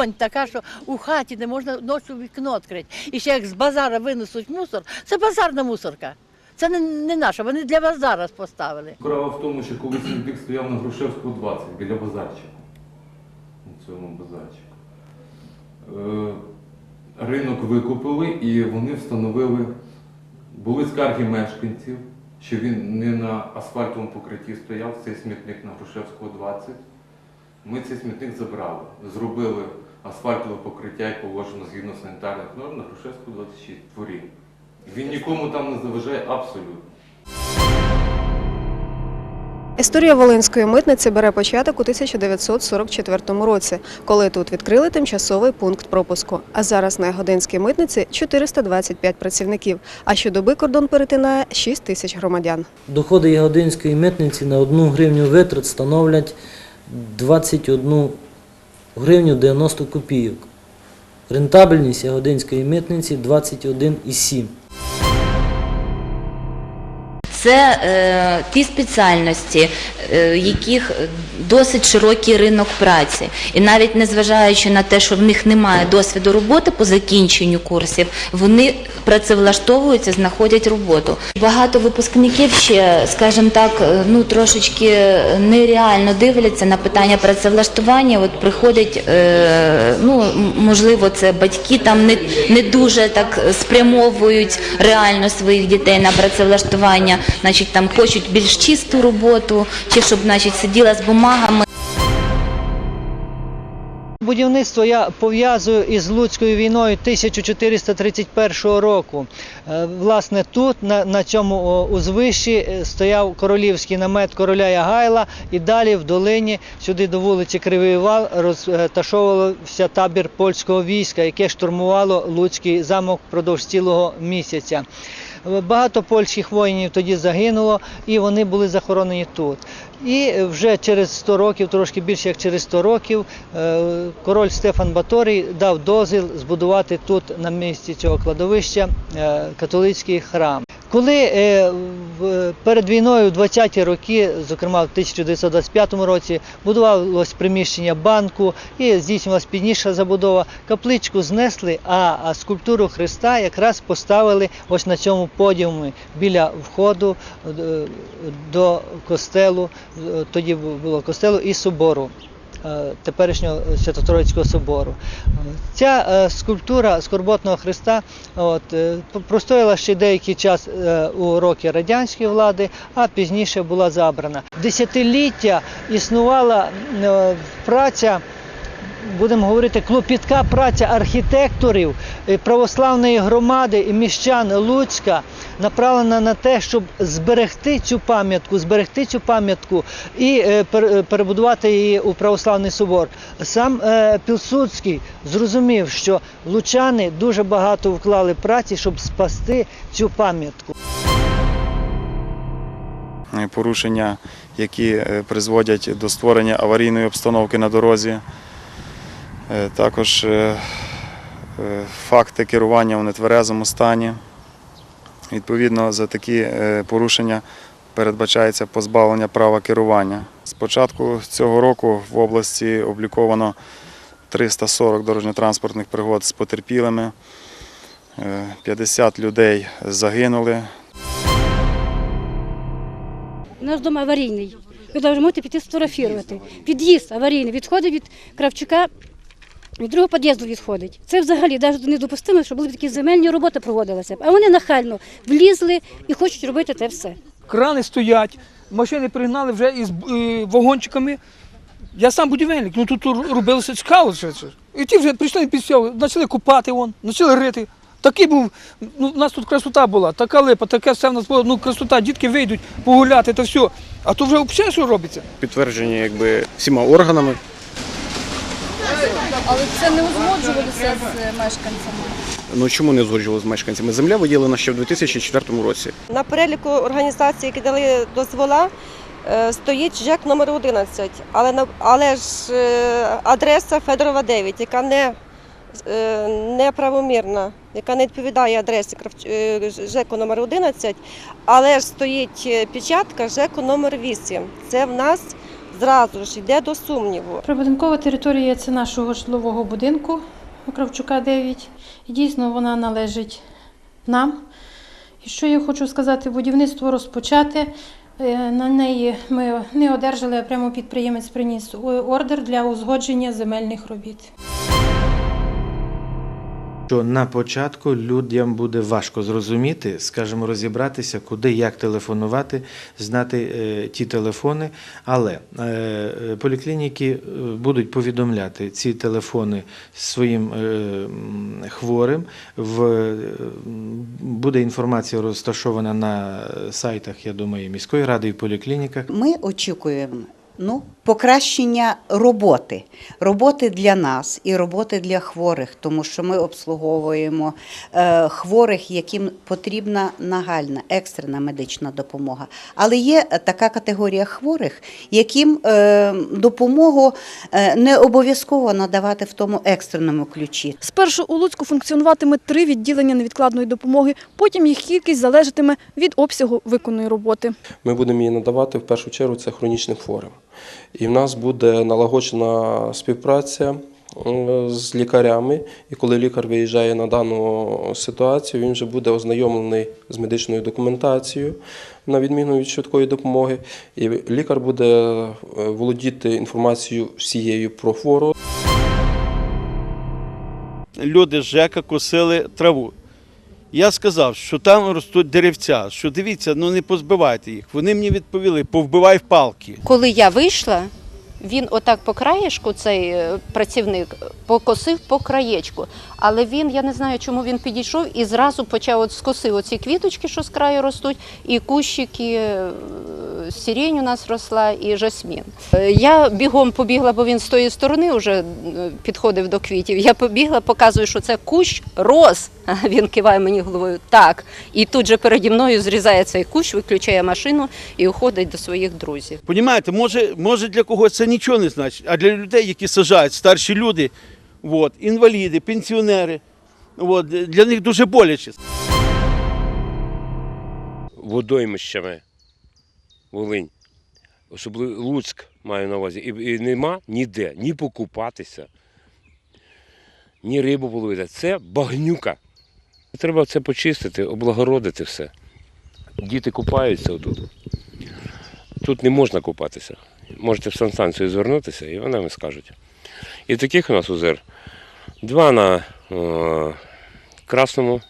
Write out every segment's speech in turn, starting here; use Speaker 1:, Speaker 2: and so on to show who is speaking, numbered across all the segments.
Speaker 1: вонь така, що у хаті не можна ночі вікно відкрити. І ще як з базара винесуть мусор, це базарна мусорка. Це не, не наша, вони для базара поставили.
Speaker 2: Справа в тому, що колись смітник стояв на Грушевську 20 біля базарчику. У цьому базарчику. Е, Ринок викупили і вони встановили, були скарги мешканців, що він не на асфальтовому покритті стояв, цей смітник на Грушевського 20. Ми цей смітник забрали, зробили асфальтове покриття і положено згідно санітарних норм на Грушевську 26 дворі. Він нікому там не заважає абсолютно.
Speaker 3: Історія Волинської митниці бере початок у 1944 році, коли тут відкрили тимчасовий пункт пропуску. А зараз на Ягодинській митниці 425 працівників, а щодоби кордон перетинає 6 тисяч громадян.
Speaker 4: Доходи Ягодинської митниці на 1 гривню витрат становлять 21 гривню 90 копійок. Рентабельність Ягодинської митниці 21,7.
Speaker 5: Це е, ті спеціальності, е, яких досить широкий ринок праці. І навіть незважаючи на те, що в них немає досвіду роботи по закінченню курсів, вони працевлаштовуються, знаходять роботу. Багато випускників ще, скажімо так, е, ну трошечки нереально дивляться на питання працевлаштування. От приходять, е, ну можливо, це батьки там не, не дуже так спрямовують реально своїх дітей на працевлаштування, значить там хочуть більш чисту роботу, чи щоб значить сиділа з бумагами.
Speaker 6: Будівництво я пов'язую із Луцькою війною 1431 року. Е, Власне, тут, на, на цьому узвищі, е, стояв королівський намет короля Ягайла, і далі в долині, сюди до вулиці Кривий Вал, розташовувався табір польського війська, яке штурмувало Луцький замок впродовж цілого місяця. Багато польських воїнів тоді загинуло, і вони були захоронені тут. І вже через 100 років, трошки більше як через 100 років, е, король Стефан Баторій дав дозвіл збудувати тут на місці цього кладовища е, католицький храм. Коли е, перед війною, в 20-ті роки, зокрема в 1925 році, будувалось приміщення банку і здійснювалася пізніша забудова, капличку знесли, а, а скульптуру Христа якраз поставили ось на цьому подіумі біля входу е, до костелу, е, тоді було костелу і собору. Е, Теперішнього Свято-Троїцького собору. Ця е, скульптура скорботного Христа от, е, простояла ще деякий час у роки радянської влади, а пізніше була забрана. Десятиліття існувала праця будемо говорити, клопітка праця архітекторів е, православної громади і міщан Луцька направлена на те, щоб зберегти цю пам'ятку, зберегти цю пам'ятку і е, е, перебудувати її у православний собор. Сам Пілсудський зрозумів, що лучани дуже багато вклали праці, щоб спасти цю пам'ятку.
Speaker 7: порушення, які призводять до створення аварійної обстановки на дорозі. Е, Також е, е, факти керування у нетверезому стані. Відповідно, за такі порушення передбачається позбавлення права керування. З початку цього року в області обліковано 340 дорожньо-транспортних пригод з потерпілими, Е, 50 людей загинули,
Speaker 8: Наш дом аварійний. Навіть можете піти сфотографувати. Під'їзд аварійний. Відходить від Кравчука, від другого під'їзду відходить. Це взагалі навіть недопустимо, щоб були такі земельні роботи проводилися. А вони нахально влізли і хочуть робити те все.
Speaker 9: крани стоять, машини пригнали вже із е, вагончиками. Я сам будівельник, ну тут робилося цікаво. І ті вже прийшли під цього, почали купати, вон, почали рити. Такий був, ну, у нас тут красота була, така липа, таке все в нас було, ну красота, дітки вийдуть погуляти та все. А то вже взагалі що робиться?
Speaker 10: підтверджені якби всіма органами.
Speaker 11: Але це не узгоджувалося з мешканцями.
Speaker 10: Ну чому не згоджували з мешканцями? Земля виділена ще в 2004 році.
Speaker 12: На переліку організацій, які дали дозвола, е, стоїть ЖЕК номер 11, але, але ж е, адреса Федорова 9, яка не, е, неправомірна, яка не відповідає адресі ЖЕКу номер 11, але ж стоїть печатка ЖЕКу номер 8. Це в нас зразу ж йде до сумніву.
Speaker 13: Прибудинкова територія це нашого житлового будинку Кравчука 9. І дійсно вона належить нам. І що я хочу сказати, будівництво розпочате. Е, На неї ми не одержали, а прямо підприємець приніс ордер для узгодження земельних робіт.
Speaker 14: Що на початку людям буде важко зрозуміти, скажімо, розібратися, куди, як телефонувати, знати е, ті телефони. Але е, е, поліклініки будуть повідомляти ці телефони своїм хворим. В, буде інформація розташована на сайтах, я думаю, міської ради і поліклініках.
Speaker 15: Ми очікуємо ну, покращення роботи. Роботи для нас і роботи для хворих, тому що ми обслуговуємо е, хворих, яким потрібна нагальна, екстрена медична допомога. Але є така категорія хворих, яким е, допомогу е, не обов'язково надавати в тому екстреному ключі.
Speaker 11: Спершу у Луцьку функціонуватиме три відділення невідкладної допомоги, потім їх кількість залежатиме від обсягу виконаної роботи.
Speaker 16: Ми будемо її надавати в першу чергу це хронічним хворим. І в нас буде налагоджена співпраця е, з лікарями. І коли лікар виїжджає на дану ситуацію, він вже буде ознайомлений з медичною документацією, на відміну від швидкої допомоги. І лікар буде е, володіти інформацією всією про хворого.
Speaker 17: люди з ЖЕКа косили траву. Я сказав, що там ростуть деревця, що дивіться, ну не позбивайте їх. Вони мені відповіли, повбивай в палки.
Speaker 18: Коли я вийшла, він отак по краєшку, цей е, працівник, покосив по краєчку. Але він, я не знаю, чому він підійшов і зразу почав от скосив оці квіточки, що з краю ростуть, і кущики, сирень у нас росла, і жасмін. Е, Я бігом побігла, бо він з тої сторони вже е, підходив до квітів. Я побігла, показую, що це кущ роз. А Він киває мені головою так. І тут же переді мною зрізає цей кущ, виключає машину і уходить до своїх друзів.
Speaker 17: Понімаєте, може, може для когось це нічого не значить, а для людей, які сажають, старші люди, от, інваліди, пенсіонери, от, для них дуже боляче.
Speaker 19: водоймищами Волинь, особливо Луцьк маю на увазі. І, і нема ніде ні покупатися, ні рибу половити. Це багнюка. Треба це почистити, облагородити все. Діти купаються отут. Тут не можна купатися. Можете в санстанцію звернутися, і вони вам скажуть. І таких у нас озер два на е, Красному,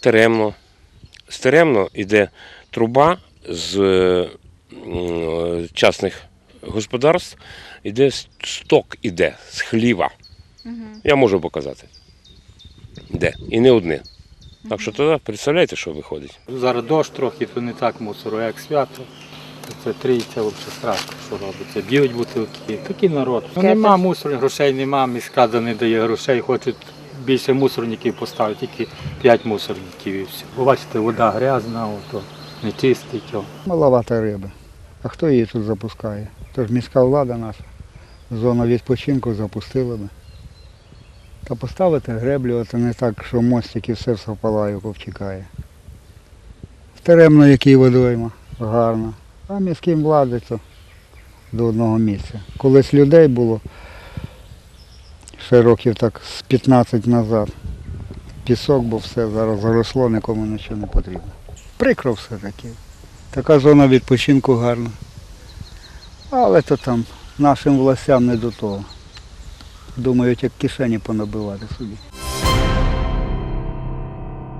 Speaker 19: Теремно. З Теремно йде труба з е, частних господарств, іде сток іде з хліва. Я можу показати. Де? І не одне. Так що тоді представляєте, що виходить.
Speaker 20: Зараз дощ трохи, то не так мусору, як свято. Це трійця взагалі страшно, що робиться. Б'ють бутилки. Такий народ. Ну, нема мусорів, грошей нема, міська не дає грошей, хочуть більше мусорників поставити, тільки 5 мусорників і все. Бо бачите, вода грязна, ото, не чистить. О.
Speaker 21: Маловато риби. А хто її тут запускає? Тож міська влада наша. Зона відпочинку запустила би. Та поставити греблю, це не так, що мостики все совпалаю, ковчикає. Теремно який водойма, гарно. А міським влади до одного місця. Колись людей було ще років так з 15 назад. Пісок, бо все зараз заросло, нікому нічого не потрібно. Прикро все таки. Така зона відпочинку гарна. Але то там нашим властям не до того. Думають, як кишені понабивати собі.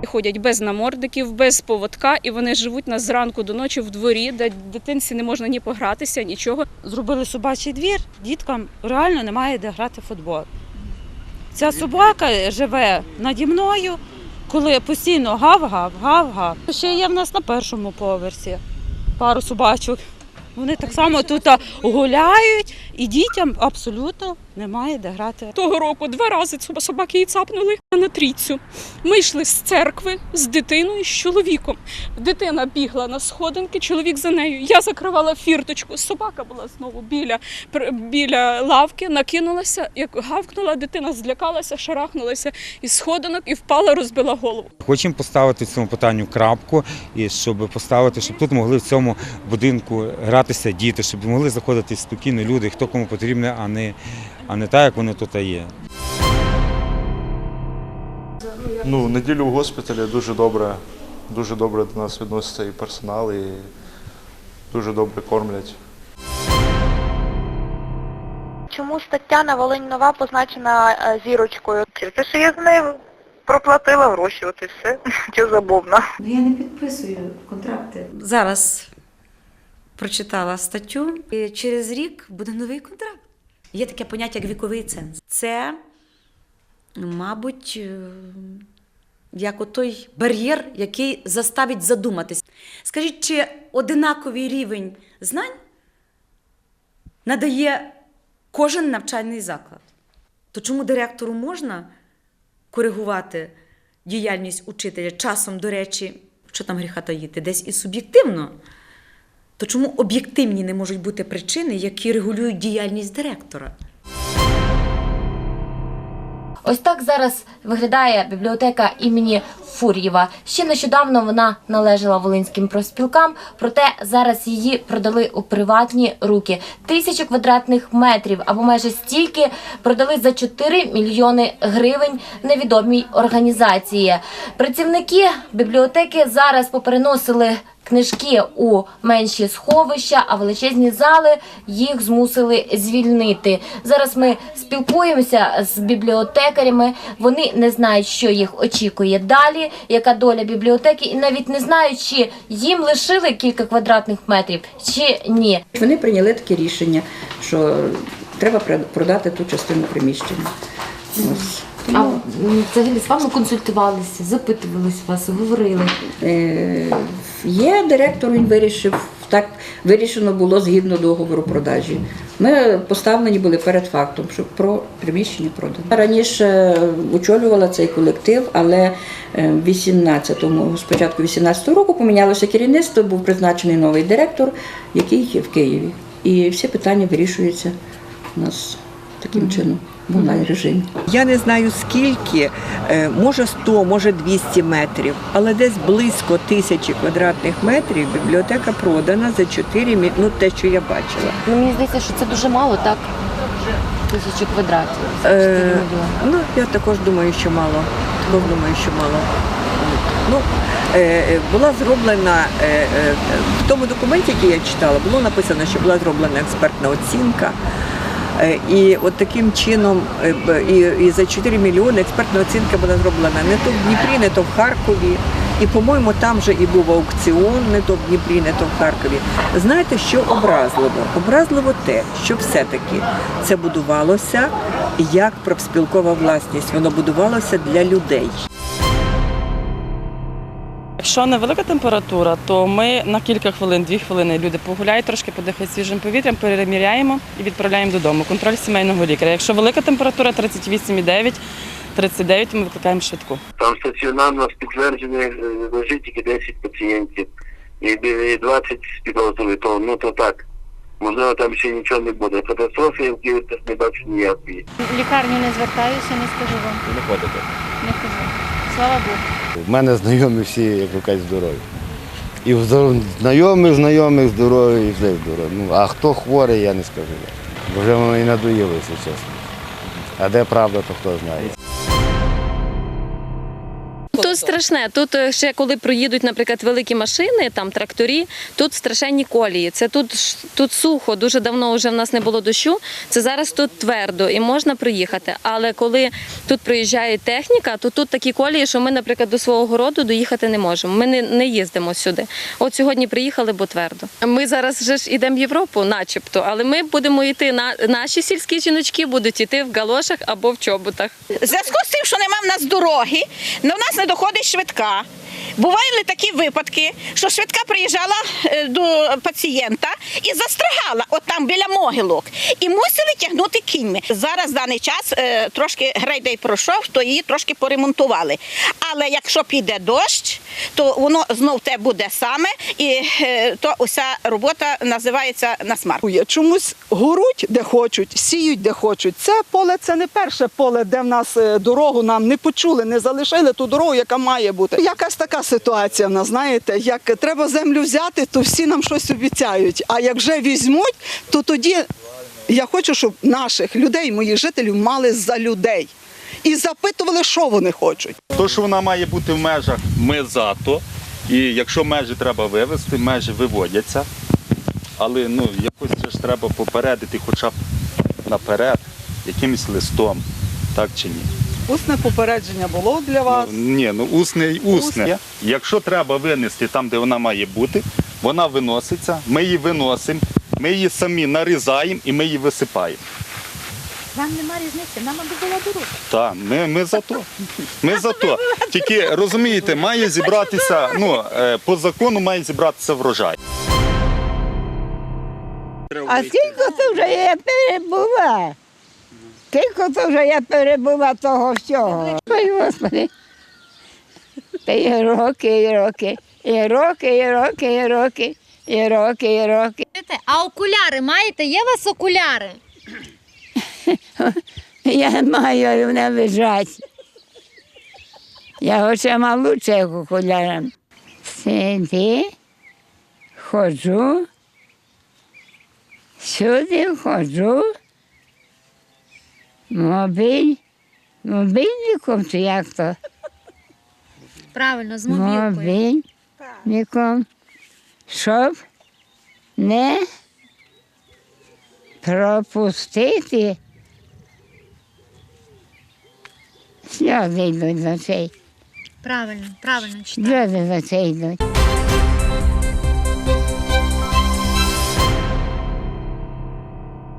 Speaker 22: Ходять без намордників, без поводка, і вони живуть нас зранку до ночі в дворі, де дитинці не можна ні погратися, нічого.
Speaker 23: Зробили собачий двір, діткам реально немає де грати в футбол. Ця собака живе наді мною, коли постійно гав-гав, гав-гав. Ще є в нас на першому поверсі пару собачок. Вони так само тут гуляють і дітям абсолютно Немає де грати.
Speaker 22: Того року два рази собаки її цапнули на трійцю. Ми йшли з церкви з дитиною, з чоловіком. Дитина бігла на сходинки, чоловік за нею. Я закривала фірточку. Собака була знову біля, біля лавки, накинулася, як гавкнула, дитина злякалася, шарахнулася із сходинок і впала, розбила голову.
Speaker 24: Хочемо поставити цьому питанню крапку, і щоб поставити, щоб тут могли в цьому будинку гратися діти, щоб могли заходити спокійно люди, хто кому потрібне, а не, а не так, як вони тут є.
Speaker 25: Ну, неділю в госпіталі дуже добре, дуже добре до нас відноситься і персонал, і дуже добре кормлять.
Speaker 26: Чому стаття на Волинь Нова позначена е, зірочкою? Через що я з нею проплатила гроші, от і все. Що забовна.
Speaker 27: Ну, Я не підписую контракти. Зараз прочитала статтю, і через рік буде новий контракт. Є таке поняття як віковий ценз. Це, мабуть, е, як отой бар'єр, який заставить задуматись. Скажіть, чи одинаковий рівень знань надає кожен навчальний заклад? То чому директору можна коригувати діяльність учителя часом, до речі, що там гріха таїти, десь і суб'єктивно? То чому об'єктивні не можуть бути причини, які регулюють діяльність директора?
Speaker 28: Ось так зараз виглядає бібліотека імені Фур'єва. Ще нещодавно вона належала волинським профспілкам, проте зараз її продали у приватні руки. Тисячу квадратних метрів або майже стільки продали за 4 мільйони гривень невідомій організації. Працівники бібліотеки зараз попереносили книжки у менші сховища, а величезні зали їх змусили звільнити. Зараз ми спілкуємося з бібліотекарями. Вони не знають, що їх очікує далі, яка доля бібліотеки, і навіть не знають, чи їм лишили кілька квадратних метрів, чи ні.
Speaker 29: Вони прийняли таке рішення, що треба продати ту частину приміщення. Ось.
Speaker 28: А м, взагалі з вами консультувалися, запитувались вас, говорили.
Speaker 29: Е, Є директор, він вирішив, так вирішено було згідно договору продажі. Ми поставлені були перед фактом, що про приміщення продано. Раніше очолювала цей колектив, але е, в 18-му, спочатку 18-го року помінялося керівництво, був призначений новий директор, який є в Києві. І всі питання вирішуються у нас таким чином в онлайн режимі.
Speaker 30: Я не знаю скільки, е, може 100, може 200 метрів, але десь близько тисячі квадратних метрів бібліотека продана за 4 мі... ну те, що я бачила.
Speaker 28: Ну, мені здається, що це дуже мало, так? Тисячу квадратів.
Speaker 30: Е, ну, я також думаю, що мало. Також думаю, що мало. Ну, е, е, була зроблена в тому документі, який я читала, було написано, що була зроблена експертна оцінка. Е, І от таким чином, е, і, і за 4 мільйони експертна оцінка була зроблена не то в Дніпрі, не то в Харкові. І, по-моєму, там же і був аукціон, не то в Дніпрі, не то в Харкові. Знаєте, що образливо? Образливо те, що все-таки це будувалося як профспілкова власність. Воно будувалося для людей.
Speaker 31: Якщо невелика температура, то ми на кілька хвилин, дві хвилини люди погуляють, трошки подихають свіжим повітрям, переміряємо і відправляємо додому. Контроль сімейного лікаря. Якщо велика температура 38,9, 39, ми викликаємо швидку.
Speaker 32: Там стаціонарно з е, лежить тільки 10 пацієнтів і і 20 з то ну то так. Можливо, там ще нічого не буде. Катастрофи в Києві теж не бачу ніякої.
Speaker 33: В лікарню не звертаюся, не скажу вам.
Speaker 34: Не ходите.
Speaker 33: Не кажу. Слава Богу.
Speaker 34: В мене знайомі всі, як ви кажете, здорові. І знайомих, знайомих здорові, і все здорові. Ну, а хто хворий, я не скажу. Бо вже воно і надоїлося, чесно. А де правда, то хто знає.
Speaker 35: Тут страшне. Тут е, ще коли проїдуть, наприклад, великі машини, там тракторі, тут страшенні колії. Це тут, тут сухо, дуже давно вже в нас не було дощу. Це зараз тут твердо і можна проїхати. Але коли тут проїжджає техніка, то тут такі колії, що ми, наприклад, до свого городу доїхати не можемо. Ми не, не їздимо сюди. От сьогодні приїхали, бо твердо. Ми зараз вже ж ідемо в Європу, начебто, але ми будемо йти на наші сільські жіночки будуть йти в галошах або в чоботах.
Speaker 36: В зв'язку з тим, що нема в нас дороги, ну, в нас
Speaker 7: не доходить швидка. Бували такі випадки, що швидка приїжджала е, до пацієнта і застрягала от там біля могилок. І мусили тягнути кіньми. Зараз в даний час е, трошки грейдей пройшов, то її трошки поремонтували. Але якщо піде дощ, то воно знов те буде саме, і е, то уся робота називається на смарку.
Speaker 37: Чомусь горуть де хочуть, сіють де хочуть. Це поле це не перше поле, де в нас дорогу нам не почули, не залишили ту дорогу, яка має бути. Якась така ситуація в знаєте, як треба землю взяти, то всі нам щось обіцяють. А як вже візьмуть, то тоді я хочу, щоб наших людей, моїх жителів, мали за людей. І запитували, що вони хочуть.
Speaker 38: То, що вона має бути в межах, ми за то. І якщо межі треба вивезти, межі виводяться. Але ну, якось ж треба попередити хоча б наперед, якимось листом, так чи ні.
Speaker 37: Усне попередження було для вас.
Speaker 38: Ну, ні, ну усне й усне.
Speaker 37: Усне.
Speaker 38: Якщо треба винести там, де вона має бути, вона виноситься, ми її виносимо, ми її самі нарізаємо і ми її висипаємо.
Speaker 26: Вам нема різниці, нам аби була дорога.
Speaker 38: Так, ми, ми за то. Ми за то. Тільки розумієте, має зібратися, ну, е, по закону має зібратися врожай.
Speaker 39: А скільки це вже я перебула? Скільки це вже я перебула того всього? Ой, Господи. Та і роки, і роки, і роки, і роки, і роки, і роки, і роки.
Speaker 26: А окуляри маєте? Є у вас окуляри?
Speaker 39: Я маю, вони лежать. Я оце малу як окулярам. Сиди, ходжу, сюди ходжу, мобіль, мобільником чи як то?
Speaker 26: Правильно, з мобілкою.
Speaker 39: Мобільником, щоб не пропустити. Сльози йдуть за цей.
Speaker 26: Правильно, правильно.
Speaker 39: Сльози за цей йдуть.